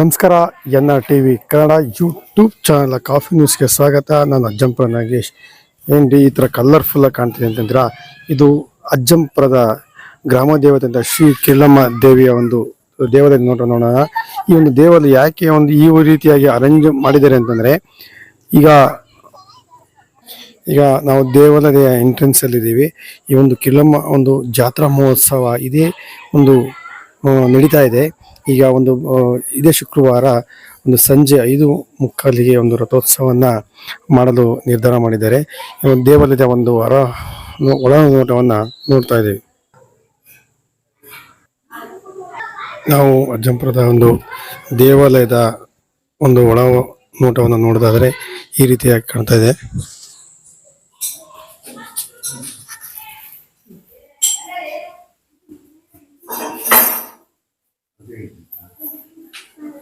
ನಮಸ್ಕಾರ N R T V Kannada YouTube channel coffee ನ್ಯೂಸ್ಗೆ ಸ್ವಾಗತ. ನಾನು ಅಜ್ಜಂಪುರ ನಾಗೇಶ್. ಏನ್ರಿ ಈ ಥರ ಕಲರ್ಫುಲ್ಲಾಗಿ ಕಾಣ್ತೀನಿ ಅಂತಂದ್ರೆ? ಇದು ಅಜ್ಜಂಪುರದ ಗ್ರಾಮ ದೇವತೆ ಅಂತ ಶ್ರೀ ಕಿರ್ಲಮ್ಮ ದೇವಿಯ ಒಂದು ದೇವಾಲಯ ನೋಟ ನೋಡೋಣ. ಈ ಒಂದು ದೇವಾಲಯ ಯಾಕೆ ಒಂದು ಈ ರೀತಿಯಾಗಿ ಅರೇಂಜ್ ಮಾಡಿದ್ದಾರೆ ಅಂತಂದರೆ, ಈಗ ಈಗ ನಾವು ದೇವಾಲಯದ ಎಂಟ್ರೆನ್ಸಲ್ಲಿದ್ದೀವಿ ಈ ಒಂದು ಕಿಲ್ಲಮ್ಮ ಒಂದು ಜಾತ್ರಾ ಮಹೋತ್ಸವ ಇದೇ ಒಂದು ನಡೀತಾ ಇದೆ. ಈಗ ಒಂದು ಇದೇ ಶುಕ್ರವಾರ ಒಂದು ಸಂಜೆ ಐದು ಮುಕ್ಕಾಲಿಗೆ ಒಂದು ರಥೋತ್ಸವವನ್ನು ಮಾಡಲು ನಿರ್ಧಾರ ಮಾಡಿದ್ದಾರೆ. ದೇವಾಲಯದ ಒಂದು ಹೊರ, ಒಳ ನೋಟವನ್ನು ನೋಡ್ತಾ ಇದ್ದೀವಿ. ನಾವು ಅಜ್ಜಂಪುರದ ಒಂದು ದೇವಾಲಯದ ಒಂದು ಒಳ ನೋಟವನ್ನು ನೋಡೋದಾದರೆ ಈ ರೀತಿಯಾಗಿ ಕಾಣ್ತಾ ಇದೆ.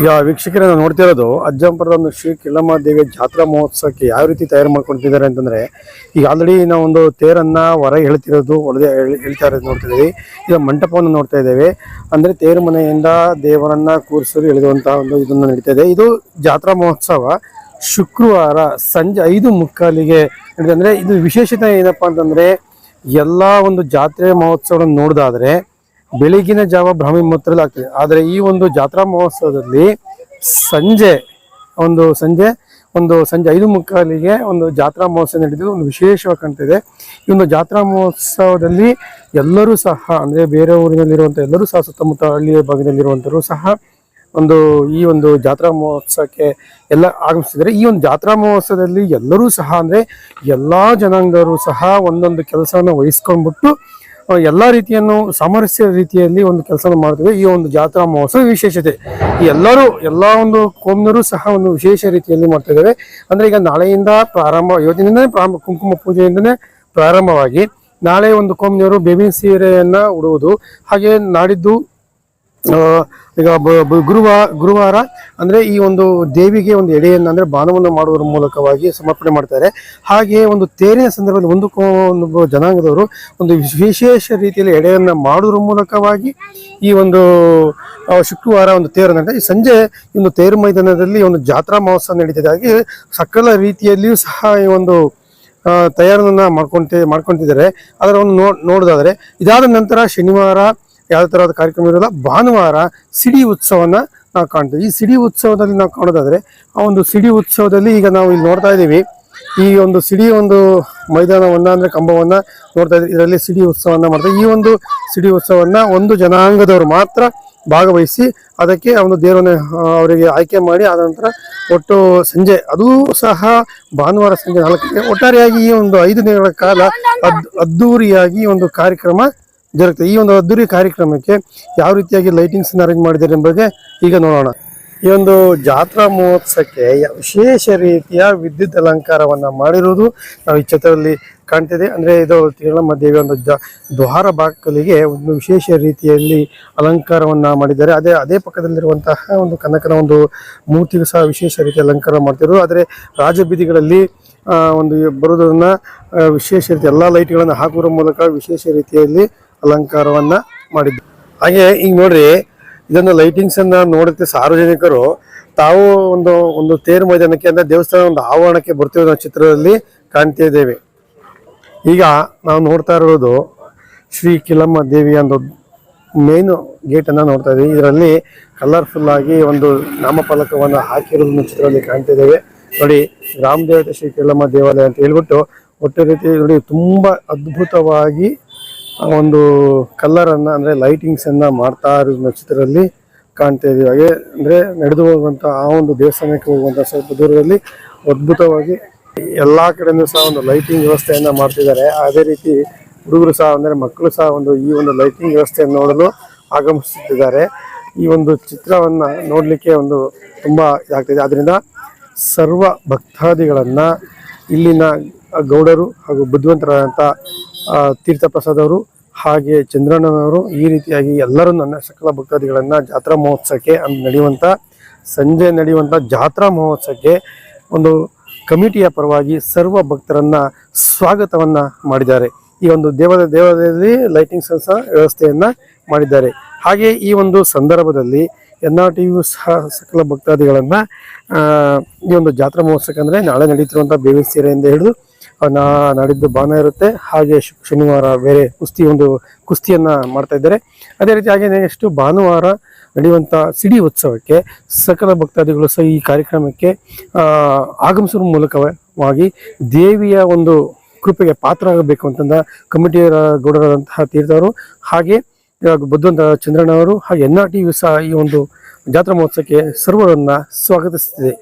ಈಗ ವೀಕ್ಷಕರನ್ನ ನೋಡ್ತಿರೋದು ಅಜ್ಜಂಪುರದ ಒಂದು ಶ್ರೀ ದೇವಿಯ ಜಾತ್ರಾ ಮಹೋತ್ಸವಕ್ಕೆ ಯಾವ ರೀತಿ ತಯಾರು ಮಾಡ್ಕೊಳ್ತಿದ್ದಾರೆ ಅಂತಂದ್ರೆ, ಈಗ ಆಲ್ರೆಡಿ ನಾವು ಒಂದು ತೇರನ್ನ ಹೊರಗೆ ಹೇಳ್ತಿರೋದು ಒಳಗೆ ಹೇಳ್ತಾ ಇರೋದು ನೋಡ್ತಿದ್ದೀವಿ ಈಗ ಮಂಟಪವನ್ನು ನೋಡ್ತಾ ಇದ್ದೇವೆ. ಅಂದ್ರೆ ತೇರು ಮನೆಯಿಂದ ದೇವರನ್ನ ಕೂರಿಸಲು ಎಳೆದುವಂತಹ ಒಂದು ಇದನ್ನು ನಡೀತಾ ಇದೆ. ಇದು ಜಾತ್ರಾ ಮಹೋತ್ಸವ ಶುಕ್ರವಾರ ಸಂಜೆ ಐದು ಮುಕ್ಕಾಲಿಗೆ ನಡೆದಿದೆ. ಅಂದ್ರೆ ಇದು ವಿಶೇಷತೆ ಏನಪ್ಪಾ ಅಂತಂದ್ರೆ, ಎಲ್ಲಾ ಒಂದು ಜಾತ್ರೆ ಮಹೋತ್ಸವಗಳನ್ನು ನೋಡೋದಾದ್ರೆ ಬೆಳಗಿನ ಜಾವ ಬ್ರಾಹ್ಮಿ ಮೂತ್ರದಲ್ಲಿ ಆಗ್ತದೆ ಆದರೆ ಈ ಒಂದು ಜಾತ್ರಾ ಮಹೋತ್ಸವದಲ್ಲಿ ಸಂಜೆ, ಒಂದು ಸಂಜೆ ಒಂದು ಸಂಜೆ ಐದು ಮುಕ್ಕಾಲಿಗೆ ಒಂದು ಜಾತ್ರಾ ಮಹೋತ್ಸವ ನಡೆದಿದ್ದು ಒಂದು ವಿಶೇಷವಾಗಿ ಕಾಣ್ತಿದೆ. ಈ ಒಂದು ಜಾತ್ರಾ ಮಹೋತ್ಸವದಲ್ಲಿ ಎಲ್ಲರೂ ಸಹ, ಅಂದ್ರೆ ಬೇರೆ ಊರಿನಲ್ಲಿರುವಂಥ ಎಲ್ಲರೂ ಸಹ, ಸುತ್ತಮುತ್ತ ಹಳ್ಳಿಯ ಭಾಗದಲ್ಲಿರುವಂಥರು ಸಹ ಒಂದು ಈ ಒಂದು ಜಾತ್ರಾ ಮಹೋತ್ಸವಕ್ಕೆ ಎಲ್ಲ ಆಗಮಿಸಿದ್ದಾರೆ ಈ ಒಂದು ಜಾತ್ರಾ ಮಹೋತ್ಸವದಲ್ಲಿ ಎಲ್ಲರೂ ಸಹ, ಅಂದ್ರೆ ಎಲ್ಲಾ ಜನಾಂಗದವರು ಸಹ ಒಂದೊಂದು ಕೆಲಸವನ್ನು ವಹಿಸ್ಕೊಂಡ್ಬಿಟ್ಟು ಎಲ್ಲಾ ರೀತಿಯನ್ನು ಸಾಮರಸ್ಯ ರೀತಿಯಲ್ಲಿ ಒಂದು ಕೆಲಸ ಮಾಡ್ತೇವೆ ಈ ಒಂದು ಜಾತ್ರಾ ಮಹೋತ್ಸವ ವಿಶೇಷತೆ. ಎಲ್ಲರೂ ಎಲ್ಲ ಒಂದು ಕೋಮ್ನರು ಸಹ ಒಂದು ವಿಶೇಷ ರೀತಿಯಲ್ಲಿ ಮಾಡ್ತಾ ಇದ್ದಾರೆ ಅಂದ್ರೆ ಈಗ ನಾಳೆಯಿಂದ ಪ್ರಾರಂಭ ಯೋಜನೆಯಿಂದನೇ ಪ್ರಾರಂಭ, ಕುಂಕುಮ ಪೂಜೆಯಿಂದನೇ ಪ್ರಾರಂಭವಾಗಿ ನಾಳೆ ಒಂದು ಕೋಮ್ನವರು ಬೇವಿನ ಸೀರೆಯನ್ನ ಉಡುವುದು. ಹಾಗೆ ನಾಡಿದ್ದು ಈಗ ಗುರುವಾರ ಗುರುವಾರ ಅಂದ್ರೆ ಈ ಒಂದು ದೇವಿಗೆ ಒಂದು ಎಡೆಯನ್ನು ಅಂದ್ರೆ ಬಾಣವನ್ನು ಮಾಡುವುದರ ಮೂಲಕವಾಗಿ ಸಮರ್ಪಣೆ ಮಾಡ್ತಾರೆ. ಹಾಗೆ ಒಂದು ತೇರಿನ ಸಂದರ್ಭದಲ್ಲಿ ಒಂದು ಜನಾಂಗದವರು ಒಂದು ವಿಶೇಷ ರೀತಿಯಲ್ಲಿ ಎಡೆಯನ್ನು ಮಾಡುವುದರ ಮೂಲಕವಾಗಿ ಈ ಒಂದು ಶುಕ್ರವಾರ ಒಂದು ತೇರು ನಡೆದ ಈ ಸಂಜೆ ಒಂದು ತೇರು ಮೈದಾನದಲ್ಲಿ ಒಂದು ಜಾತ್ರಾ ಮಹೋತ್ಸವ ನಡೀತದೆ. ಸಕಲ ರೀತಿಯಲ್ಲಿಯೂ ಸಹ ಈ ಒಂದು ತಯಾರನ್ನು ಮಾಡ್ಕೊಂತ, ಮಾಡ್ಕೊಂತಿದ್ದಾರೆ. ಅದರ ಒಂದು ನೋ, ನೋಡೋದಾದ್ರೆ ಇದಾದ ನಂತರ ಶನಿವಾರ ಯಾವ ತರಹದ ಕಾರ್ಯಕ್ರಮ ಇರೋಲ್ಲ, ಭಾನುವಾರ ಸಿಡಿ ಉತ್ಸವನ ನಾವು ಕಾಣ್ತೀವಿ. ಈ ಸಿಡಿ ಉತ್ಸವದಲ್ಲಿ ನಾವು ಕಾಣೋದಾದ್ರೆ, ಆ ಒಂದು ಸಿಡಿ ಉತ್ಸವದಲ್ಲಿ ಈಗ ನಾವು ಇಲ್ಲಿ ನೋಡ್ತಾ ಇದ್ದೀವಿ. ಈ ಒಂದು ಸಿಡಿ ಒಂದು ಮೈದಾನವನ್ನ ಅಂದ್ರೆ ಕಂಬವನ್ನ ನೋಡ್ತಾ ಇದ್ದೀವಿ. ಇದರಲ್ಲಿ ಸಿಡಿ ಉತ್ಸವನ್ನ ಮಾಡ್ತಾರೆ. ಈ ಒಂದು ಸಿಡಿ ಉತ್ಸವನ್ನ ಒಂದು ಜನಾಂಗದವರು ಮಾತ್ರ ಭಾಗವಹಿಸಿ ಅದಕ್ಕೆ ಒಂದು ದೇವರನ್ನು ಅವರಿಗೆ ಆಯ್ಕೆ ಮಾಡಿ ಆದ ನಂತರ ಒಟ್ಟು ಸಂಜೆ, ಅದೂ ಸಹ ಭಾನುವಾರ ಸಂಜೆ ನಾಲ್ಕಕ್ಕೆ. ಒಟ್ಟಾರೆಯಾಗಿ ಈ ಒಂದು ಐದು ದಿನಗಳ ಕಾಲ ಅದ್, ಅದ್ದೂರಿಯಾಗಿ ಒಂದು ಕಾರ್ಯಕ್ರಮ ಜರುಗ್ತದೆ ಈ ಒಂದು ಅದ್ದೂರಿ ಕಾರ್ಯಕ್ರಮಕ್ಕೆ ಯಾವ ರೀತಿಯಾಗಿ ಲೈಟಿಂಗ್ಸ್ ಅರೇಂಜ್ ಮಾಡಿದ್ದಾರೆ ಎಂಬ ಬಗ್ಗೆ ಈಗ ನೋಡೋಣ. ಈ ಒಂದು ಜಾತ್ರಾ ಮಹೋತ್ಸವಕ್ಕೆ ವಿಶೇಷ ರೀತಿಯ ವಿದ್ಯುತ್ ಅಲಂಕಾರವನ್ನ ಮಾಡಿರುವುದು ನಾವು ಈ ಚಿತ್ರದಲ್ಲಿ ಕಾಣ್ತಿದೆ. ಅಂದ್ರೆ ಇದು ತಿರುಳಮ್ಮ ದೇವಿಯ ಒಂದು ದ್ವಾರ ಬಾಕಲಿಗೆ ಒಂದು ವಿಶೇಷ ರೀತಿಯಲ್ಲಿ ಅಲಂಕಾರವನ್ನ ಮಾಡಿದ್ದಾರೆ. ಅದೇ ಅದೇ ಪಕ್ಕದಲ್ಲಿರುವಂತಹ ಒಂದು ಕನಕನ ಒಂದು ಮೂರ್ತಿಗೂ ಸಹ ವಿಶೇಷ ರೀತಿಯ ಅಲಂಕಾರ ಮಾಡ್ತಿರೋದು. ಆದರೆ ರಾಜಬೀದಿಗಳಲ್ಲಿ ಒಂದು ಬರೋದನ್ನು ವಿಶೇಷ ರೀತಿ ಎಲ್ಲಾ ಲೈಟ್ಗಳನ್ನು ಹಾಕುವ ಮೂಲಕ ವಿಶೇಷ ರೀತಿಯಲ್ಲಿ ಅಲಂಕಾರವನ್ನ ಮಾಡಿದ್ದು. ಹಾಗೆ ಈಗ ನೋಡ್ರಿ ಇದನ್ನ ಲೈಟಿಂಗ್ಸ್ ಅನ್ನ ನೋಡುತ್ತೆ ಸಾರ್ವಜನಿಕರು ತಾವು ಒಂದು ಒಂದು ತೇರು ಮೈದಾನಕ್ಕೆ ಅಂದ್ರೆ ದೇವಸ್ಥಾನ ಒಂದು ಆವರಣಕ್ಕೆ ಬರ್ತಿರೋ ಚಿತ್ರದಲ್ಲಿ ಕಾಣ್ತಾ ಇದ್ದೇವೆ. ಈಗ ನಾವು ನೋಡ್ತಾ ಇರೋದು ಶ್ರೀ ಕಿಲಮ್ಮ ದೇವಿಯ ಒಂದು ಮೇನ್ ಗೇಟ್ ಅನ್ನ ನೋಡ್ತಾ ಇದ್ದೀವಿ. ಇದರಲ್ಲಿ ಕಲರ್ಫುಲ್ ಆಗಿ ಒಂದು ನಾಮಫಲಕವನ್ನು ಹಾಕಿರೋದನ್ನ ಚಿತ್ರದಲ್ಲಿ ಕಾಣ್ತಾ ಇದ್ದೇವೆ. ನೋಡಿ, ರಾಮದೇವತೆ ಶ್ರೀ ಕಿಲಮ್ಮ ದೇವಾಲಯ ಅಂತ ಹೇಳ್ಬಿಟ್ಟು, ಒಟ್ಟು ರೀತಿ ನೋಡಿ, ತುಂಬಾ ಅದ್ಭುತವಾಗಿ ಒಂದು ಕಲರ್ ಅನ್ನ ಅಂದ್ರೆ ಲೈಟಿಂಗ್ಸ್ ಅನ್ನ ಮಾಡ್ತಾ ಇರೋ ನಕ್ಷತ್ರದಲ್ಲಿ ಕಾಣ್ತಾ ಇದೀವಿ. ಹಾಗೆ ಅಂದ್ರೆ ನಡೆದು ಹೋಗುವಂತ ಆ ಒಂದು ದೇವಸ್ಥಾನಕ್ಕೆ ಹೋಗುವಂತ ಸ್ವಲ್ಪ ದೂರದಲ್ಲಿ ಅದ್ಭುತವಾಗಿ ಎಲ್ಲಾ ಕಡೆನೂ ಸಹ ಒಂದು ಲೈಟಿಂಗ್ ವ್ಯವಸ್ಥೆಯನ್ನ ಮಾಡ್ತಿದ್ದಾರೆ. ಅದೇ ರೀತಿ ಹುಡುಗರು ಸಹ ಅಂದ್ರೆ ಮಕ್ಕಳು ಸಹ ಒಂದು ಈ ಒಂದು ಲೈಟಿಂಗ್ ವ್ಯವಸ್ಥೆಯನ್ನು ನೋಡಲು ಆಗಮಿಸುತ್ತಿದ್ದಾರೆ. ಈ ಒಂದು ಚಿತ್ರವನ್ನ ನೋಡ್ಲಿಕ್ಕೆ ಒಂದು ತುಂಬಾ ಇದಾಗ್ತಿದೆ. ಆದ್ರಿಂದ ಸರ್ವ ಭಕ್ತಾದಿಗಳನ್ನ ಇಲ್ಲಿನ ಗೌಡರು ಹಾಗೂ ಬುದ್ಧಿವಂತರಾದಂಥ ತೀರ್ಥ ಪ್ರಸಾದ್ ಅವರು ಹಾಗೆ ಚಂದ್ರಣ್ಣನವರು ಈ ರೀತಿಯಾಗಿ ಎಲ್ಲರೂ ನನ್ನ ಸಕಲ ಭಕ್ತಾದಿಗಳನ್ನ ಜಾತ್ರಾ ಮಹೋತ್ಸವಕ್ಕೆ ನಡೆಯುವಂಥ ಸಂಜೆ ನಡೆಯುವಂತ ಜಾತ್ರಾ ಮಹೋತ್ಸವಕ್ಕೆ ಒಂದು ಕಮಿಟಿಯ ಪರವಾಗಿ ಸರ್ವ ಭಕ್ತರನ್ನ ಸ್ವಾಗತವನ್ನ ಮಾಡಿದ್ದಾರೆ. ಈ ಒಂದು ದೇವದ ದೇವಾಲಯದಲ್ಲಿ ಲೈಟಿಂಗ್ಸ್ ಸಹ ವ್ಯವಸ್ಥೆಯನ್ನ ಮಾಡಿದ್ದಾರೆ. ಹಾಗೆ ಈ ಒಂದು ಸಂದರ್ಭದಲ್ಲಿ ಎನ್ ಆರ್ ಟಿಯು ಸಹ ಸಕಲ ಭಕ್ತಾದಿಗಳನ್ನ ಈ ಒಂದು ಜಾತ್ರಾ ಮಹೋತ್ಸವಕ್ಕೆ ಅಂದ್ರೆ ನಾಳೆ ನಡೀತಿರುವಂಥ ಬೇವಿನ ಸೀರೆಯಿಂದ ಹಿಡಿದು ನಾಡಿದ್ದು ಬಾನ ಇರುತ್ತೆ. ಹಾಗೆ ಶನಿವಾರ ಬೇರೆ ಕುಸ್ತಿ ಒಂದು ಕುಸ್ತಿಯನ್ನ ಮಾಡ್ತಾ ಇದ್ದಾರೆ. ಅದೇ ರೀತಿ ಹಾಗೆ ನೆಕ್ಸ್ಟ್ ಭಾನುವಾರ ನಡೆಯುವಂಥ ಸಿಡಿ ಉತ್ಸವಕ್ಕೆ ಸಕಲ ಭಕ್ತಾದಿಗಳು ಸಹ ಈ ಕಾರ್ಯಕ್ರಮಕ್ಕೆ ಆಗಮಿಸುವ ಮೂಲಕವಾಗಿ ದೇವಿಯ ಒಂದು ಕೃಪೆಗೆ ಪಾತ್ರ ಆಗಬೇಕು ಅಂತಂದ ಕಮಿಟಿಯ ಗೌಡರಾದಂತಹ ತೀರ್ಥವರು ಹಾಗೆ ಬುದ್ಧಂತ ಚಂದ್ರಣ್ಣವರು ಹಾಗೆ ಎನ್ ಆರ್ ಟಿ ಸಹ ಈ ಒಂದು ಜಾತ್ರಾ ಮಹೋತ್ಸವಕ್ಕೆ ಸರ್ವರನ್ನ ಸ್ವಾಗತಿಸುತ್ತಿದೆ.